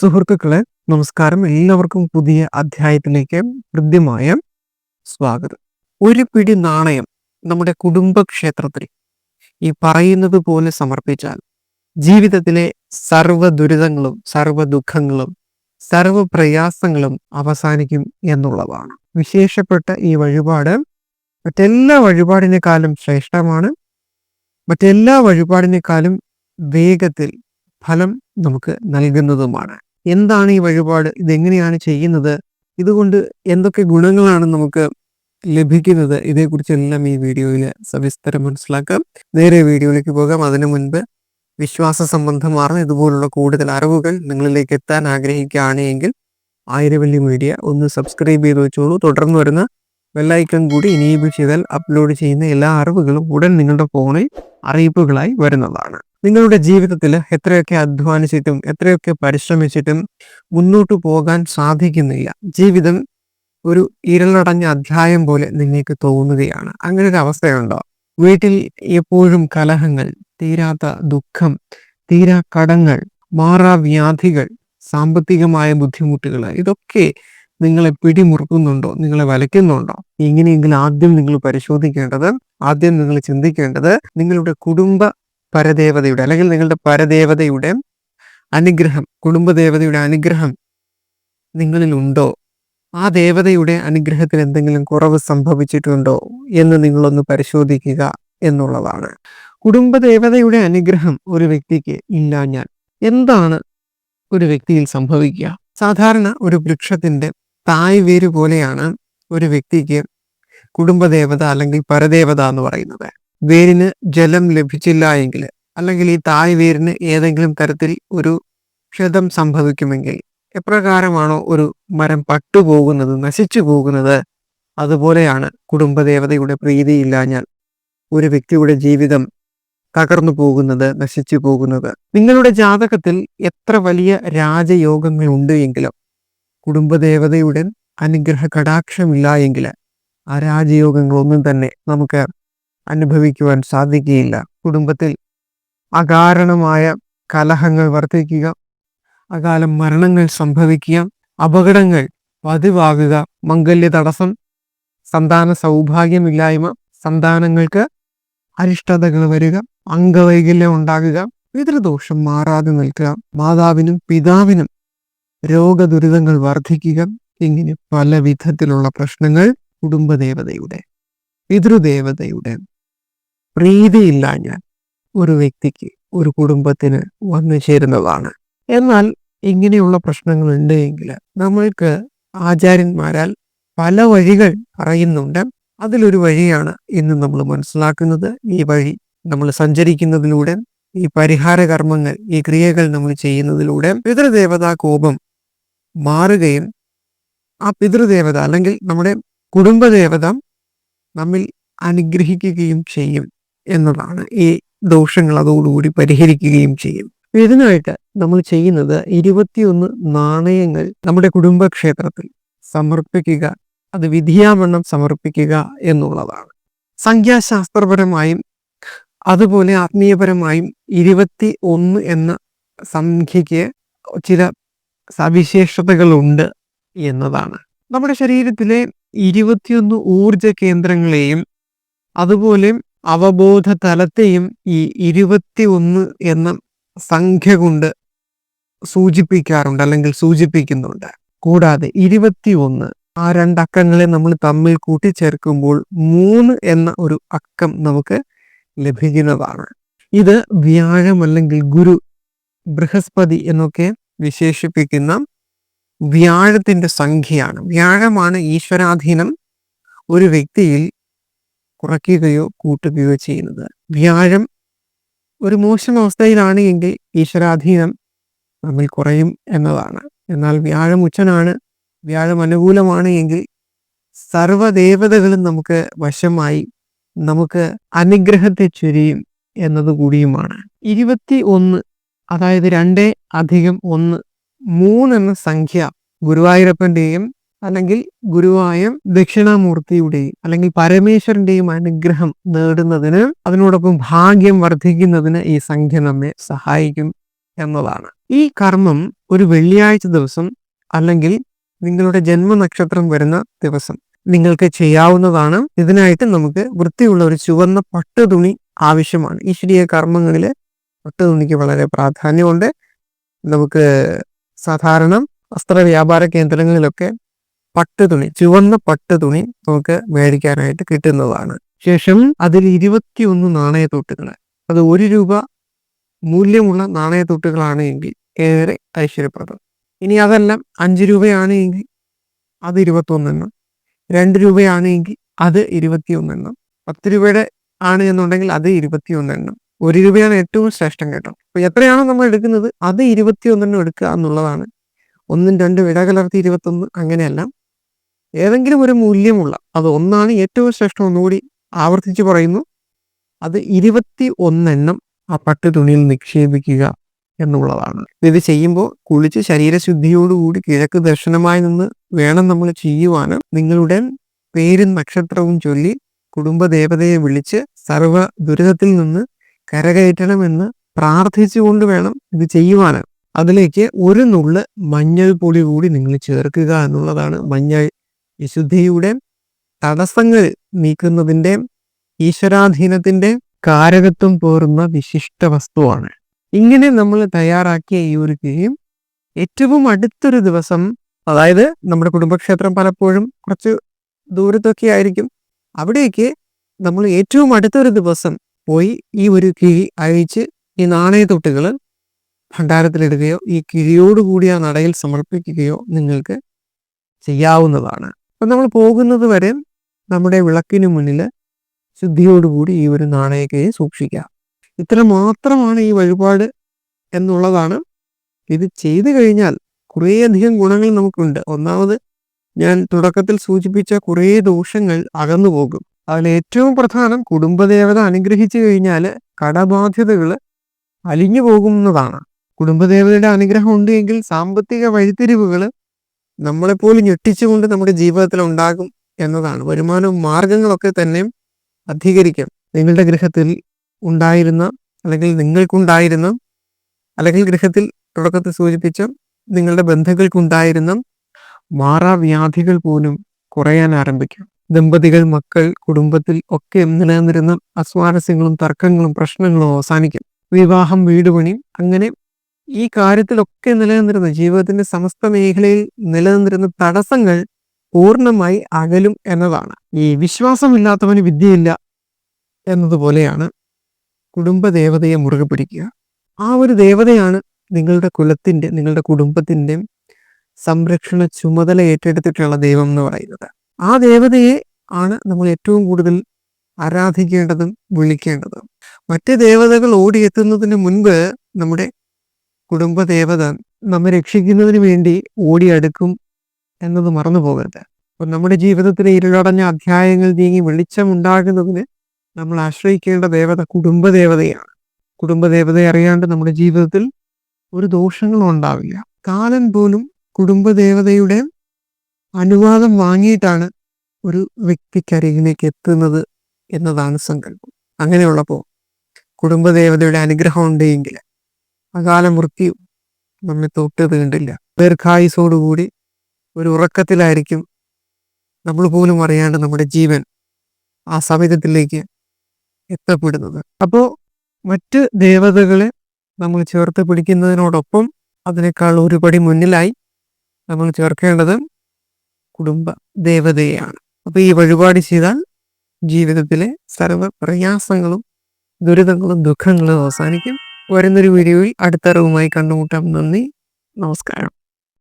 സുഹൃത്തുക്കളെ നമസ്കാരം. എല്ലാവർക്കും പുതിയ അധ്യായത്തിലേക്ക് ഹൃദ്യമായ സ്വാഗതം. ഒരു പിടി നാണയം നമ്മുടെ കുടുംബക്ഷേത്രത്തിൽ ഈ പറയുന്നത് പോലെ സമർപ്പിച്ചാൽ ജീവിതത്തിലെ സർവ ദുരിതങ്ങളും സർവ ദുഃഖങ്ങളും സർവ പ്രയാസങ്ങളും അവസാനിക്കും എന്നുള്ളതാണ്. വിശേഷപ്പെട്ട ഈ വഴിപാട് മറ്റെല്ലാ വഴിപാടിനേക്കാളും ശ്രേഷ്ഠമാണ്. മറ്റെല്ലാ വഴിപാടിനേക്കാളും വേഗത്തിൽ ഫലം നമുക്ക് നൽകുന്നതുമാണ്. എന്താണ് ഈ വഴിപാട്? ഇതെങ്ങനെയാണ് ചെയ്യുന്നത്? ഇതുകൊണ്ട് എന്തൊക്കെ ഗുണങ്ങളാണ് നമുക്ക് ലഭിക്കുന്നത്? ഇതേക്കുറിച്ചെല്ലാം ഈ വീഡിയോയിൽ സവിസ്തരം മനസ്സിലാക്കാം. നേരെ വീഡിയോയിലേക്ക് പോകാം. അതിനു മുൻപ് വിശ്വാസ സംബന്ധമാർന്ന ഇതുപോലുള്ള കൂടുതൽ അറിവുകൾ നിങ്ങളിലേക്ക് എത്താൻ ആഗ്രഹിക്കുകയാണെങ്കിൽ ആയിരവല്ലി മീഡിയ ഒന്ന് സബ്സ്ക്രൈബ് ചെയ്ത് വെച്ചോളൂ. തുടർന്ന് വരുന്ന ബെല്ലൈക്കൺ കൂടി ഇനേബിൾ ചെയ്താൽ അപ്ലോഡ് ചെയ്യുന്ന എല്ലാ അറിവുകളും ഉടൻ നിങ്ങളുടെ ഫോണിൽ അറിയിപ്പുകളായി വരുന്നതാണ്. നിങ്ങളുടെ ജീവിതത്തിൽ എത്രയൊക്കെ അധ്വാനിച്ചിട്ടും എത്രയൊക്കെ പരിശ്രമിച്ചിട്ടും മുന്നോട്ട് പോകാൻ സാധിക്കുന്നില്ല. ജീവിതം ഒരു ഇരളടഞ്ഞ അധ്യായം പോലെ നിങ്ങൾക്ക് തോന്നുകയാണ്. അങ്ങനെ ഒരു അവസ്ഥയുണ്ടോ? വീട്ടിൽ എപ്പോഴും കലഹങ്ങൾ തീരാത്ത ദുഃഖം തീരാ കടങ്ങൾ മാറാ വ്യാധികൾ സാമ്പത്തികമായ ബുദ്ധിമുട്ടുകൾ ഇതൊക്കെ നിങ്ങളെ പിടിമുറുക്കുന്നുണ്ടോ? നിങ്ങളെ വലയ്ക്കുന്നുണ്ടോ? എങ്ങനെയെങ്കിലും ആദ്യം നിങ്ങൾ പരിശോധിക്കേണ്ടത് ആദ്യം നിങ്ങൾ ചിന്തിക്കേണ്ടത് നിങ്ങളുടെ കുടുംബ പരദേവതയുടെ അല്ലെങ്കിൽ നിങ്ങളുടെ പരദേവതയുടെ അനുഗ്രഹം കുടുംബദേവതയുടെ അനുഗ്രഹം നിങ്ങളിൽ ഉണ്ടോ? ആ ദേവതയുടെ അനുഗ്രഹത്തിൽ എന്തെങ്കിലും കുറവ് സംഭവിച്ചിട്ടുണ്ടോ എന്ന് നിങ്ങളൊന്ന് പരിശോധിക്കുക എന്നുള്ളതാണ്. കുടുംബദേവതയുടെ അനുഗ്രഹം ഒരു വ്യക്തിക്ക് ഇല്ലാഞ്ഞാൽ എന്താണ് ഒരു വ്യക്തിയിൽ സംഭവിക്കുക? സാധാരണ ഒരു വൃക്ഷത്തിന്റെ തായ് വേര് പോലെയാണ് ഒരു വ്യക്തിക്ക് കുടുംബദേവത അല്ലെങ്കിൽ പരദേവത എന്ന് പറയുന്നത്. വേരിന് ജലം ലഭിച്ചില്ല എങ്കിൽ അല്ലെങ്കിൽ ഈ തായ് വേരിന് ഏതെങ്കിലും തരത്തിൽ ഒരു ക്ഷതം സംഭവിക്കുമെങ്കിൽ എപ്രകാരമാണോ ഒരു മരം പട്ടുപോകുന്നത് നശിച്ചു പോകുന്നത്? അതുപോലെയാണ് കുടുംബദേവതയുടെ പ്രീതിയില്ലാഞ്ഞാൽ ഒരു വ്യക്തിയുടെ ജീവിതം തകർന്നു പോകുന്നത് നശിച്ചു പോകുന്നത്. നിങ്ങളുടെ ജാതകത്തിൽ എത്ര വലിയ രാജയോഗങ്ങൾ ഉണ്ട് എങ്കിലും കുടുംബദേവതയുടെ അനുഗ്രഹ കടാക്ഷമില്ല എങ്കിൽ ആ രാജയോഗങ്ങളൊന്നും തന്നെ നമുക്ക് അനുഭവിക്കുവാൻ സാധിക്കുകയില്ല. കുടുംബത്തിൽ അകാരണമായ കലഹങ്ങൾ വർദ്ധിക്കുക അകാലം മരണങ്ങൾ സംഭവിക്കുക അപകടങ്ങൾ പതിവാകുക മംഗല്യ തടസ്സം സന്താന സൗഭാഗ്യമില്ലായ്മ സന്താനങ്ങൾക്ക് അരിഷ്ടതകൾ വരിക അംഗവൈകല്യം ഉണ്ടാകുക പിതൃദോഷം മാറാതെ നിൽക്കുക മാതാവിനും പിതാവിനും രോഗദുരിതങ്ങൾ വർദ്ധിക്കുക ഇങ്ങനെ പല വിധത്തിലുള്ള പ്രശ്നങ്ങൾ കുടുംബദേവതയുടെ പിതൃദേവതയുടെ പ്രീതിയില്ലാഞ്ഞാൽ ഒരു വ്യക്തിക്ക് ഒരു കുടുംബത്തിന് വന്നു ചേരുന്നതാണ്. എന്നാൽ ഇങ്ങനെയുള്ള പ്രശ്നങ്ങൾ ഉണ്ട് എങ്കിൽ നമ്മൾക്ക് ആചാര്യന്മാരാൽ പല വഴികൾ അറിയുന്നുണ്ട്. അതിലൊരു വഴിയാണ് ഇന്ന് നമ്മൾ മനസ്സിലാക്കുന്നത്. ഈ വഴി നമ്മൾ സഞ്ചരിക്കുന്നതിലൂടെ ഈ പരിഹാര കർമ്മങ്ങൾ ഈ ക്രിയകൾ നമ്മൾ ചെയ്യുന്നതിലൂടെ പിതൃദേവതാ കോപം മാറുകയും ആ പിതൃദേവത അല്ലെങ്കിൽ നമ്മുടെ കുടുംബദേവത നമ്മിൽ അനുഗ്രഹിക്കുകയും ചെയ്യും. എന്നതാണ് ഈ ദോഷങ്ങൾ അതോടുകൂടി പരിഹരിക്കുകയും ചെയ്യും ഇതിനായിട്ട് നമ്മൾ ചെയ്യുന്നത് ഇരുപത്തിയൊന്ന് നാണയങ്ങൾ നമ്മുടെ കുടുംബക്ഷേത്രത്തിൽ സമർപ്പിക്കുക അത് വിധിയാവണ്ണം സമർപ്പിക്കുക എന്നുള്ളതാണ്. സംഖ്യാശാസ്ത്രപരമായും അതുപോലെ ആത്മീയപരമായും ഇരുപത്തി ഒന്ന് എന്ന സംഖ്യയ്ക്ക് ചില സവിശേഷതകളുണ്ട് എന്നതാണ്. നമ്മുടെ ശരീരത്തിലെ ഇരുപത്തിയൊന്ന് ഊർജ കേന്ദ്രങ്ങളെയും അതുപോലെ അവബോധ തലത്തെയും ഈ ഇരുപത്തി ഒന്ന് എന്ന സംഖ്യ കൊണ്ട് സൂചിപ്പിക്കാറുണ്ട് അല്ലെങ്കിൽ സൂചിപ്പിക്കുന്നുണ്ട്. കൂടാതെ ഇരുപത്തി ഒന്ന് ആ രണ്ടക്കങ്ങളെ നമ്മൾ തമ്മിൽ കൂട്ടിച്ചേർക്കുമ്പോൾ മൂന്ന് എന്ന ഒരു അക്കം നമുക്ക് ലഭിക്കുന്നതാണ്. ഇത് വ്യാഴം അല്ലെങ്കിൽ ഗുരു ബൃഹസ്പതി എന്നൊക്കെ വിശേഷിപ്പിക്കുന്ന വ്യാഴത്തിന്റെ സംഖ്യയാണ്. വ്യാഴമാണ് ഈശ്വരാധീനം. ഒരു വ്യക്തിയിൽ കുറയ്ക്കുകയോ കൂട്ടുകയോ ചെയ്യുന്നത്. വ്യാഴം ഒരു മോശം അവസ്ഥയിലാണ് എങ്കിൽ ഈശ്വരാധീനം നമ്മിൽ കുറയും എന്നതാണ്. എന്നാൽ വ്യാഴം ഉച്ചനാണ് വ്യാഴം അനുകൂലമാണ് എങ്കിൽ സർവദേവതകളും നമുക്ക് വശമായി നമുക്ക് അനുഗ്രഹത്തെ ചൊരിയും എന്നതുകൂടിയുമാണ്. ഇരുപത്തി ഒന്ന് അതായത് രണ്ടേ അധികം ഒന്ന് മൂന്നെന്ന സംഖ്യ ഗുരുവായൂരപ്പന്റെയും അല്ലെങ്കിൽ ഗുരുവായ ദക്ഷിണാമൂർത്തിയുടെയും അല്ലെങ്കിൽ പരമേശ്വരന്റെയും അനുഗ്രഹം നേടുന്നതിന് അതിനോടൊപ്പം ഭാഗ്യം വർദ്ധിക്കുന്നതിന് ഈ സംഖ്യ നമ്മെ സഹായിക്കും എന്നതാണ്. ഈ കർമ്മം ഒരു വെള്ളിയാഴ്ച ദിവസം അല്ലെങ്കിൽ നിങ്ങളുടെ ജന്മനക്ഷത്രം വരുന്ന ദിവസം നിങ്ങൾക്ക് ചെയ്യാവുന്നതാണ്. ഇതിനായിട്ട് നമുക്ക് വൃത്തിയുള്ള ഒരു ചുവന്ന പട്ട് തുണി ആവശ്യമാണ് ഈശ്വരീയ കർമ്മങ്ങളിൽ പട്ട് തുണിക്ക് വളരെ പ്രാധാന്യമുണ്ട്. നമുക്ക് സാധാരണ വസ്ത്ര വ്യാപാര കേന്ദ്രങ്ങളിലൊക്കെ പട്ട് തുണി ചുവന്ന പട്ട് തുണി നമുക്ക് മേടിക്കാനായിട്ട് കിട്ടുന്നതാണ്. ശേഷം അതിൽ ഇരുപത്തിയൊന്ന് നാണയത്തൊട്ടുകൾ അത് ഒരു രൂപ മൂല്യമുള്ള നാണയത്തൊട്ടുകളാണ് എങ്കിൽ ഏറെ ഐശ്വര്യപ്രദം. ഇനി അതെല്ലാം അഞ്ച് രൂപയാണ് എങ്കിൽ അത് ഇരുപത്തൊന്നെണ്ണം. രണ്ട് രൂപയാണ് എങ്കിൽ അത് ഇരുപത്തിയൊന്നെണ്ണം. പത്ത് രൂപയുടെ ആണ് എന്നുണ്ടെങ്കിൽ അത് ഇരുപത്തിയൊന്നെണ്ണം. ഒരു രൂപയാണ് ഏറ്റവും ശ്രേഷ്ഠം കേട്ടോ. അപ്പൊ എത്രയാണോ നമ്മൾ എടുക്കുന്നത് അത് ഇരുപത്തിയൊന്നെണ്ണം എടുക്കുക എന്നുള്ളതാണ്. ഒന്നും രണ്ടും ഇടകലർത്തി ഇരുപത്തൊന്ന് അങ്ങനെയല്ല. ഏതെങ്കിലും ഒരു മൂല്യമുള്ള അത് ഒന്നാണ് ഏറ്റവും ശ്രേഷ്ഠം ഒന്നുകൂടി ആവർത്തിച്ച് പറയുന്നു. അത് ഇരുപത്തി ഒന്നെണ്ണം ആ പട്ട് തുണിയിൽ നിക്ഷേപിക്കുക എന്നുള്ളതാണ്. ഇത് ചെയ്യുമ്പോൾ കുളിച്ച് ശരീരശുദ്ധിയോടുകൂടി കിഴക്ക് ദർശനമായി നിന്ന് വേണം നമ്മൾ ചെയ്യുവാൻ നിങ്ങളുടെ പേരും നക്ഷത്രവും ചൊല്ലി കുടുംബദേവതയെ വിളിച്ച് സർവ ദുരിതത്തിൽ നിന്ന് കരകയറ്റണമെന്ന് പ്രാർത്ഥിച്ചുകൊണ്ട് വേണം ഇത് ചെയ്യുവാൻ അതിലേക്ക് ഒരു നുള്ള് മഞ്ഞൾ പൊടി കൂടി നിങ്ങൾ ചേർക്കുക എന്നുള്ളതാണ് മഞ്ഞൾ വിശുദ്ധിയുടെ തടസ്സങ്ങൾ നീക്കുന്നതിന്റെ ഈശ്വരാധീനത്തിന്റെ കാരകത്വം പോറുന്ന വിശിഷ്ട വസ്തുവാണ്. ഇങ്ങനെ നമ്മൾ തയ്യാറാക്കിയ ഈ ഒരു ഗെയിം ഏറ്റവും അടുത്തൊരു ദിവസം അതായത് നമ്മുടെ കുടുംബക്ഷേത്രം പലപ്പോഴും കുറച്ച് ദൂരത്തൊക്കെ ആയിരിക്കും അവിടേക്ക് നമ്മൾ ഏറ്റവും അടുത്തൊരു ദിവസം പോയി ഈ ഒരു കിഴി അഴിച്ച് ഈ നാണയത്തൊട്ടുകൾ ഭണ്ഡാരത്തിലിടുകയോ ഈ കിഴിയോടുകൂടി ആ നടയിൽ സമർപ്പിക്കുകയോ നിങ്ങൾക്ക് ചെയ്യാവുന്നതാണ്. അപ്പം നമ്മൾ പോകുന്നത് വരെ നമ്മുടെ വിളക്കിന് മുന്നിൽ ശുദ്ധിയോടുകൂടി ഈ ഒരു നാണയക്കയെ സൂക്ഷിക്കുക ഇത്ര മാത്രമാണ് ഈ വഴിപാട് എന്നുള്ളതാണ്. ഇത് ചെയ്തു കഴിഞ്ഞാൽ കുറേയധികം ഗുണങ്ങൾ നമുക്കുണ്ട്. ഒന്നാമത് ഞാൻ തുടക്കത്തിൽ സൂചിപ്പിച്ച കുറേ ദോഷങ്ങൾ അകന്നു പോകും. അതിൽ ഏറ്റവും പ്രധാനം കുടുംബദേവത അനുഗ്രഹിച്ചു കഴിഞ്ഞാൽ കടബാധ്യതകൾ അലിഞ്ഞു പോകുന്നതാണ്. കുടുംബദേവതയുടെ അനുഗ്രഹം ഉണ്ട് എങ്കിൽ സാമ്പത്തിക വഴിത്തിരിവുകൾ നമ്മളെപ്പോലും ഞെട്ടിച്ചുകൊണ്ട് നമ്മുടെ ജീവിതത്തിൽ ഉണ്ടാകും എന്നതാണ്. വരുമാന മാർഗങ്ങളൊക്കെ തന്നെ അധികരിക്കാം. നിങ്ങളുടെ ഗൃഹത്തിൽ ഉണ്ടായിരുന്ന അല്ലെങ്കിൽ നിങ്ങൾക്കുണ്ടായിരുന്ന അല്ലെങ്കിൽ ഗൃഹത്തിൽ തുടക്കത്തിൽ സൂചിപ്പിച്ച നിങ്ങളുടെ ബന്ധുക്കൾക്കുണ്ടായിരുന്ന മാറാവ്യാധികൾ പോലും കുറയാൻ ആരംഭിക്കും. ദമ്പതികൾ മക്കൾ കുടുംബത്തിൽ ഒക്കെ നിലനിന്നിരുന്ന അസ്വാരസ്യങ്ങളും തർക്കങ്ങളും പ്രശ്നങ്ങളും അവസാനിക്കും. വിവാഹം വീടുപണി അങ്ങനെ ഈ കാര്യത്തിലൊക്കെ നിലനിന്നിരുന്ന ജീവിതത്തിന്റെ സമസ്ത മേഖലയിൽ നിലനിന്നിരുന്ന തടസ്സങ്ങൾ പൂർണമായി അകലും എന്നതാണ്. ഈ വിശ്വാസമില്ലാത്തവന് വിദ്യയില്ല എന്നതുപോലെയാണ് കുടുംബ ദേവതയെ മുറുകെ പിടിക്കുക. ആ ഒരു ദേവതയാണ് നിങ്ങളുടെ കുലത്തിന്റെ നിങ്ങളുടെ കുടുംബത്തിന്റെ സംരക്ഷണ ചുമതല ഏറ്റെടുത്തിട്ടുള്ള ദൈവം എന്ന് പറയുന്നത്. ആ ദേവതയെ ആണ് നമ്മൾ ഏറ്റവും കൂടുതൽ ആരാധിക്കേണ്ടതും വിളിക്കേണ്ടതും. മറ്റ് ദേവതകൾ ഓടിയെത്തുന്നതിന് മുൻപ് നമ്മുടെ കുടുംബ ദേവത നമ്മെ രക്ഷിക്കുന്നതിന് വേണ്ടി ഓടിയെടുക്കും എന്നത് മറന്നു പോകരുത്. അപ്പൊ നമ്മുടെ ജീവിതത്തിലെ ഇരുളടഞ്ഞ അധ്യായങ്ങൾ നീങ്ങി വെളിച്ചമുണ്ടാകുന്നതിന് നമ്മൾ ആശ്രയിക്കേണ്ട ദേവത കുടുംബദേവതയാണ്. കുടുംബദേവതയെ അറിയാണ്ട് നമ്മുടെ ജീവിതത്തിൽ ഒരു ദോഷങ്ങളും ഉണ്ടാവില്ല. കാലൻ പോലും കുടുംബദേവതയുടെ അനുവാദം വാങ്ങിയിട്ടാണ് ഒരു വ്യക്തിക്കരികിലേക്ക് എത്തുന്നത് എന്നതാണ് സങ്കല്പം. അങ്ങനെയുള്ളപ്പോൾ കുടുംബദേവതയുടെ അനുഗ്രഹം ഉണ്ടെങ്കിൽ അകാല മൃത്യു നമ്മെ തൊട്ട് തീണ്ടില്ല ദീർഘായുസോടുകൂടി ഒരു ഉറക്കത്തിലായിരിക്കും നമ്മൾ പോലും അറിയാണ്ട് നമ്മുടെ ജീവൻ ആ സമയത്തിലേക്ക് എത്തപ്പെടുന്നത്. അപ്പോൾ മറ്റ് ദേവതകളെ നമ്മൾ ചേർത്ത് പിടിക്കുന്നതിനോടൊപ്പം അതിനേക്കാൾ ഒരുപടി മുന്നിലായി നമ്മൾ ചേർക്കേണ്ടത് കുടുംബ ദേവതയെയാണ്. അപ്പോൾ ഈ വഴിപാട് ചെയ്താൽ ജീവിതത്തിലെ സർവ പ്രയാസങ്ങളും ദുരിതങ്ങളും ദുഃഖങ്ങളും അവസാനിക്കും. വരുന്നൊരു വീഡിയോയിൽ അടുത്ത അറിവുമായി കണ്ടുമുട്ടാം. നന്ദി. നമസ്കാരം.